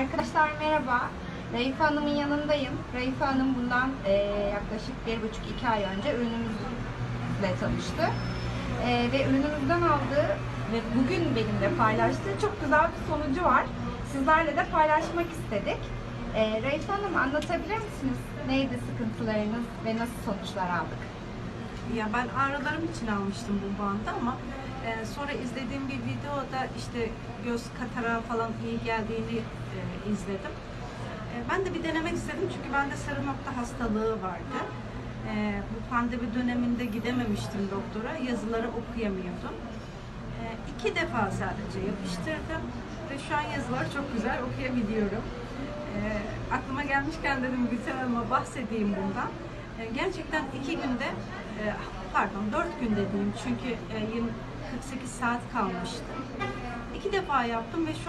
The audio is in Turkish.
Arkadaşlar merhaba. Raife Hanım'ın yanındayım. Raife Hanım bundan e, yaklaşık bir buçuk iki ay önce ürünümüzle tanıştı. E, ve ürünümüzden aldığı ve bugün benimle paylaştığı çok güzel bir sonucu var. Sizlerle de paylaşmak istedik. E, Raife Hanım anlatabilir misiniz? Neydi sıkıntılarınız ve nasıl sonuçlar aldık? Ya ben ağrılarım için almıştım bu bandı ama e, sonra izlediğim bir videoda işte göz katarağı falan iyi geldiğini e, izledim. E, ben de bir denemek istedim çünkü bende sarı nokta hastalığı vardı. E, bu pandemi döneminde gidememiştim doktora, yazıları okuyamıyordum. E, iki defa sadece yapıştırdım ve şu an yazıları çok güzel okuyabiliyorum. E, aklıma gelmişken dedim Gülten Hanım'a bahsedeyim bundan. E, gerçekten iki günde, pardon dört günde diyeyim çünkü e, 20 48 saat kalmıştı. İki defa yaptım ve şu